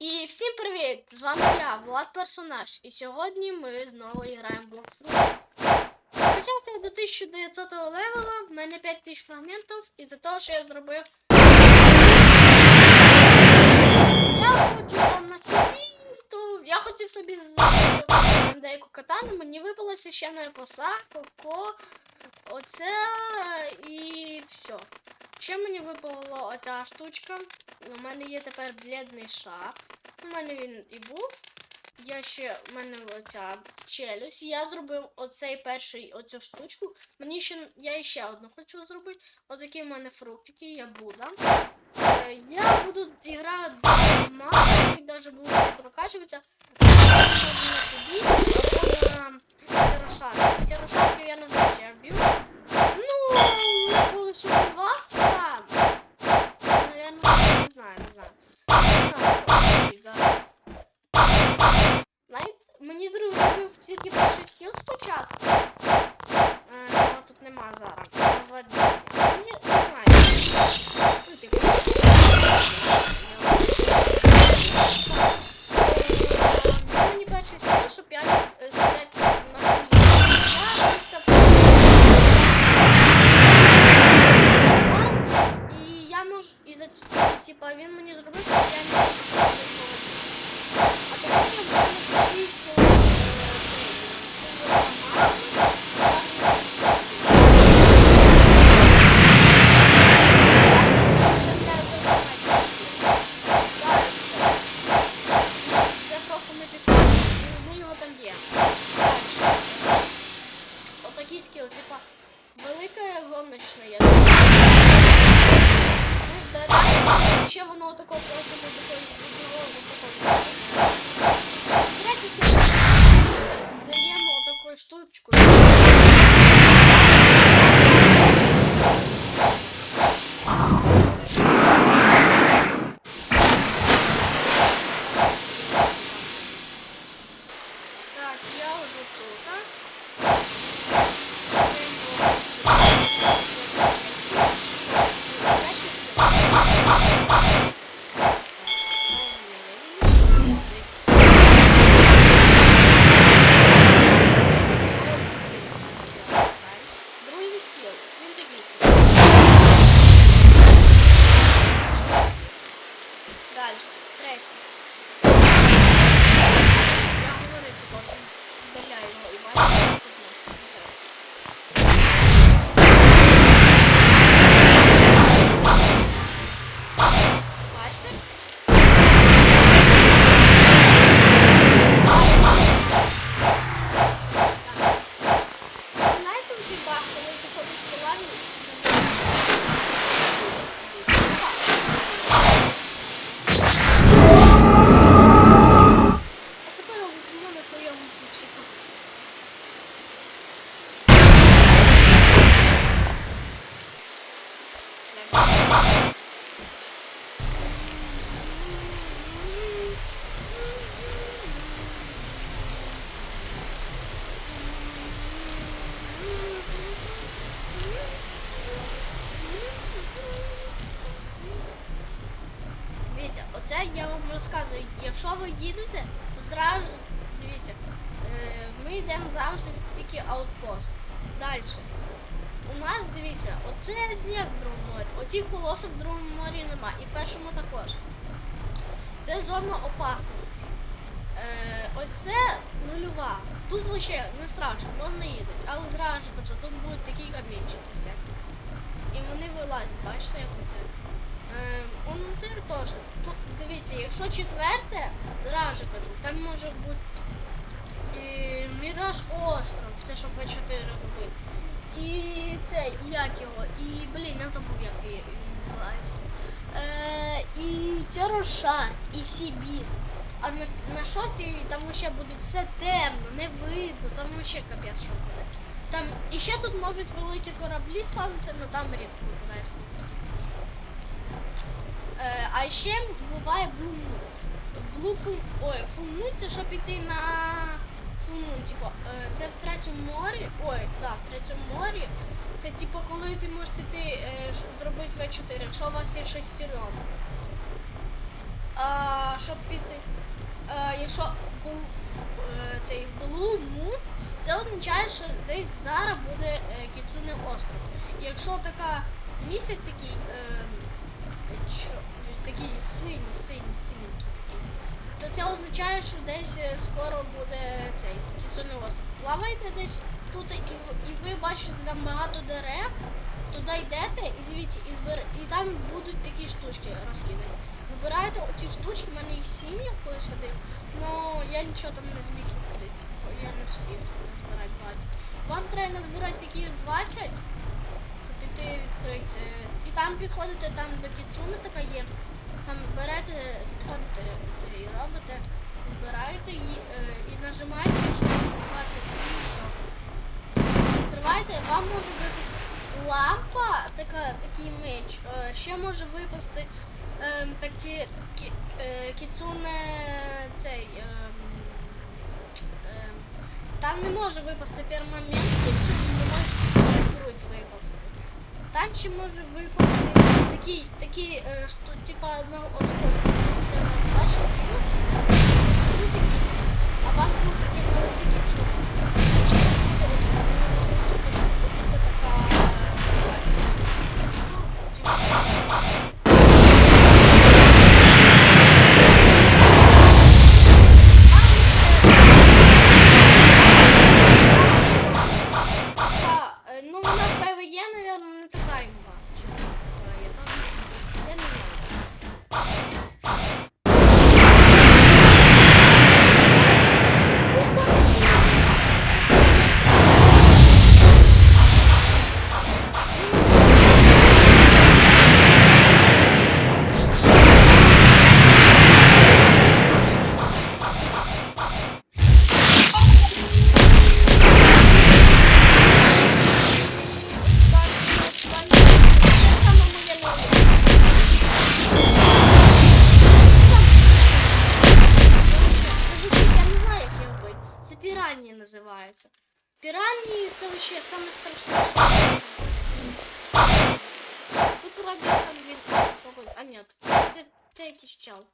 І всім привіт! З вами я, Влад Персонаж. І сьогодні ми знову граємо в Blocks Почався до 1900 левела, в мене 5000 фрагментів, і за того, що я зробив. Я хочу там на сімісту. Я хотів собі зробити деяку катану, мені випала священна коса, коко, оце і все. Ще мені випала оця штучка. У мене є тепер бледний шар. У мене він і був. Я ще в мене оця челюсть. Я зробив оцей перший оцю штучку. Мені ще я ще одну хочу зробити. Отакі в мене фруктики, я Будда. Е, Я буду грати з магами, навіть буду прокачуватися. Це рошарки. Ці рошарки я не знаю, я вб'ю. Ну, буду ще вас не, не знаю, він мені зробив, що я не. А тепер я буду всі. Ще воно отако просто такої такого. Даємо отакою штучку. Ви їдете, то зразу ж, дивіться, е, ми йдемо завжди тільки аутпост. Далі. У нас, дивіться, оце є в другому морі. Оцих полосок в другому морі нема. І в першому також. Це зона опасності. Е, ось це нульова. Тут взагалі не страшно, можна їздити. Але зразу кажу, тут будуть такі камінчики всякі. І вони вилазять, бачите, як оце. Е, ну це теж. Тут дивіться, якщо четверте, зразу кажу, там може бути і Міраж остров, це щоб ви 4 робити. І цей, як його, і блін, я забув, як він називається. Е, і Тірошар, і Сібіст. А на, на шорті там ще буде все темно, не видно, там ще капець що буде. Там, і ще тут можуть великі кораблі спавнитися, але там рідко випадає Е, а ще буває Blue Moon. Blue ой, Full це щоб іти на Full типу, е, це в третьому морі, ой, да, в третьому морі. Це типу, коли ти можеш піти е, зробити В4, якщо у вас є шестеренка. а, щоб піти. А, якщо бу, е, цей Blue Moon, це означає, що десь зараз буде е, Кіцуне остров. Якщо така місяць такий, що, такий синій, синій, синенький то це означає, що десь е, скоро буде цей Кіцуне остров. Плавайте десь тут і, і ви бачите там багато дерев, туди йдете і дивіться, і, збер... і там будуть такі штучки розкидані. Збирайте оці штучки, в мене їх сім я колись ходив, але я нічого там не зміг ходити, я не встиг збирати 20. Вам треба назбирати такі 20, щоб відкрити. І там підходите, там до кіцуни така є. Там берете, підходите це і робите, збираєте її і нажимаєте, якщо 20 більше. Відкриваєте, вам може випасти лампа, така, такий меч. Е, ще може випасти ем, такі, такі е, кіцуне цей. Ем, ем, там не може випасти пермамент кіцуне, не може кіцуне круть випасти. Там ще може випасти такий, такий, е, що, типа одного отакого це у вас бачите, ну, крутики, а вас був такий на лиці Це вообще саме страшне, що. Тут вроді сам він погодь. А ні, це, якийсь чал.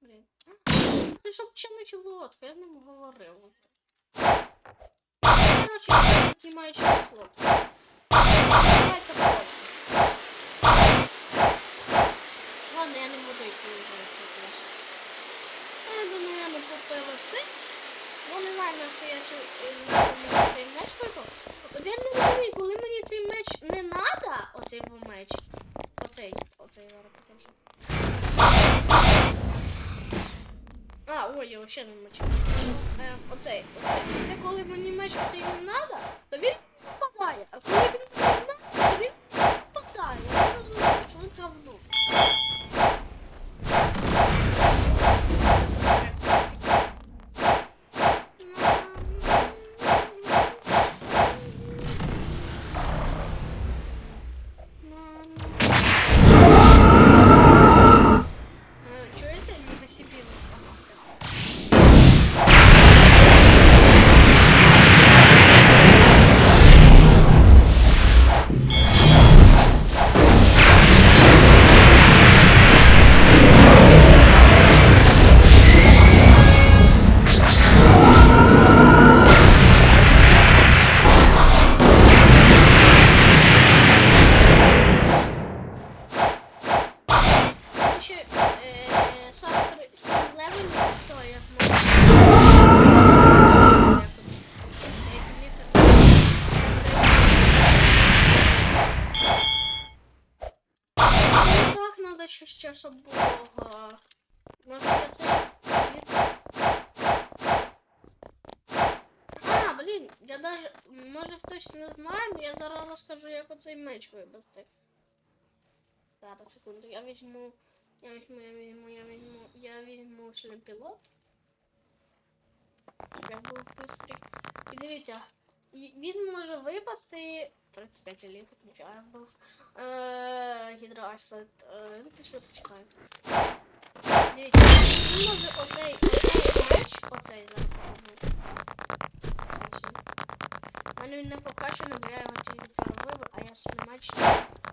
Блін. Ти щоб чинити лодку, я з ним говорив. Короче, який має через лодку. Ладно, я не буду цю класу. Ну, я думаю, я не попивати. Ну, не знаю, на що я чу, на що мені цей меч випав. От я не розумію, коли мені цей меч не надо, оцей був меч. Оцей, оцей зараз покажу. Ще не меч. Оцей, оцей. Це коли мені меч оцей не блін, я даже. Може хтось не знає, але я зараз розкажу, як оцей меч вибрати. Зараз, секунду, я візьму. Я візьму, я візьму, я візьму, я візьму шлемпілот. Я був бистрий. І дивіться, він може випасти 35 літрів, ніфіга я був. Е, гідроайслет. Е, ну, пішли почекаю. Дивіться, він може оцей, оцей меч, оцей зараз. Мене він не покачаний, бо я його тільки а я ще не меч.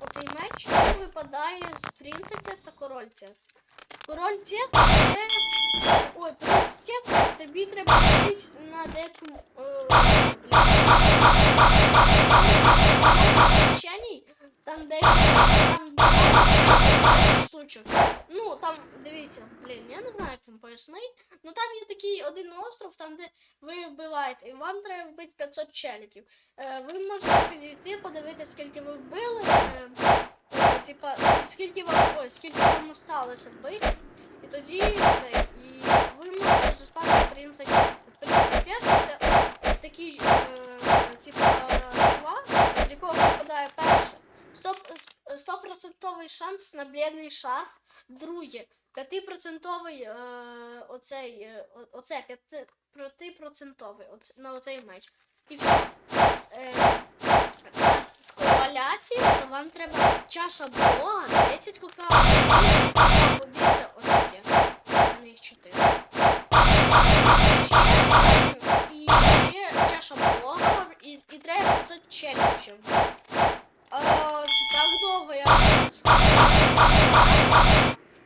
Оцей меч випадає з принцеса та корольця. Король це. Ой, принц теста, тобі треба бути на деякому. Е... Там де там штучок. Ну, там, дивіться, блін, я не знаю, пояснити. Ну там є такий один остров, там де ви вбиваєте, і вам треба вбити 500 челіків. Е, ви можете підійти, подивитися, скільки ви вбили. Е, типа, скільки вам, ой, скільки вам осталося вбити. І тоді це, і ви можете заспати принца Теста. Принц Теста це такий, е, типа, чувак, з якого випадає перше. Стоп- Стопроцентовий шанс на блідний шарф. Друге, п'ятипроцентовий е, оцей, е, оце п'яти- п'ятипроцентовий оце, на оцей меч. І все. З короляці, то вам треба чаша Бога, 10 какао, і побіця отаке. У них 4. І ще чаша Бога, і, і треба 500 челючів. Так довго я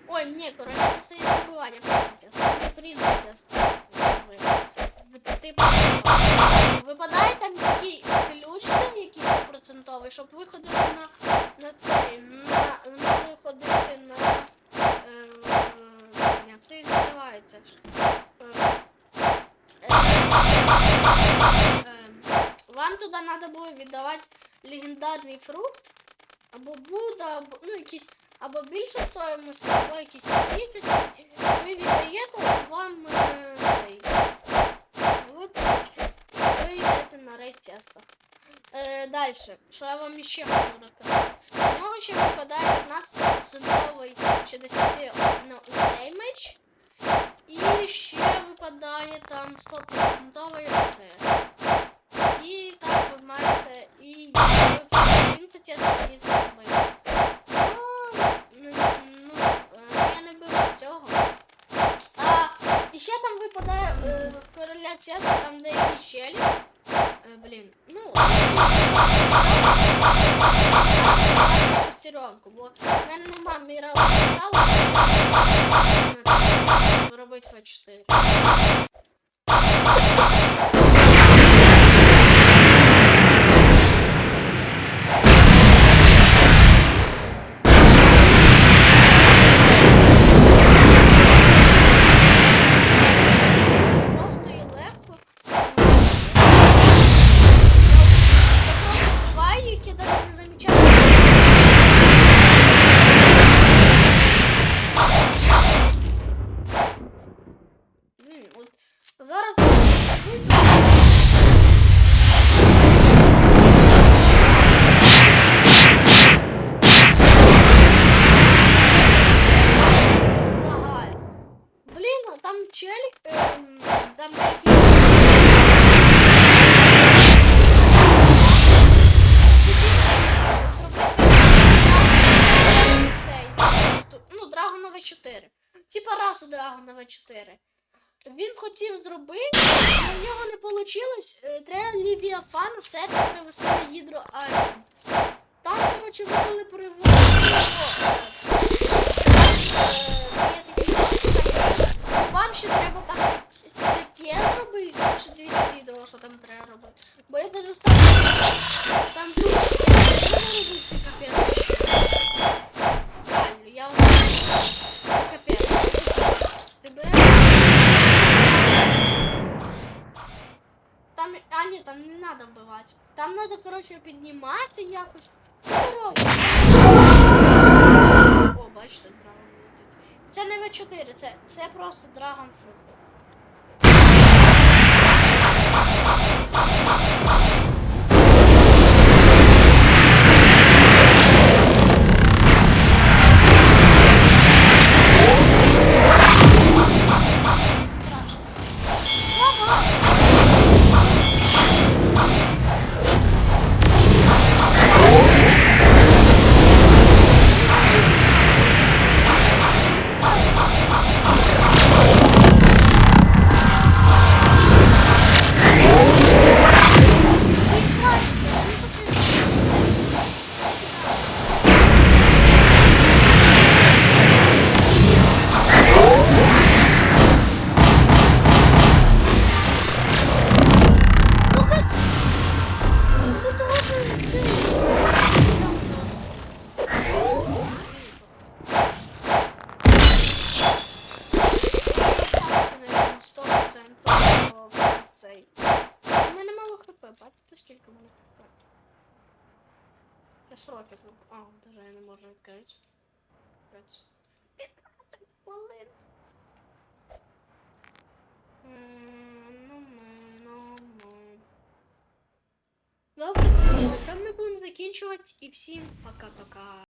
Ой, ні, короче, це стоїть вибивання принцеса. Не Е, Далі, що я вам ще хотів розказати. У нього ще випадає 15% 60 на у цей меч. І ще випадає там 100% оце. І так ви маєте і в принципі не треба. Ну, ну, е, я не бив цього. А, і ще там випадає е, короля теста, там деякі щелі. Блин, ну шестеренку, бо в мене нема мірала стала робити по 4. Там челік, ем, там шту- ну, Драгона В4. Типа расу Драгона В4. Він хотів зробити, але в нього не вийшло. Треба Лівіафана серце привести на гідро Айсен. Там, коротше, ви коли там треба робити. Бо я даже сам там робити капець. Я вам капець. Ти. Там, а ні, там не треба вбивати. Там треба, коротше, підніматися якось. Коротше. О, бачите, драгон летить. Це не В4, це, це просто драгон фрукт. Fuck, fuck, fuck. Я. А, даже я не можу відкрити. 15 хвилин. Ну, ми, ну, ми. Добре, на цьому ми будемо закінчувати і всім пока-пока.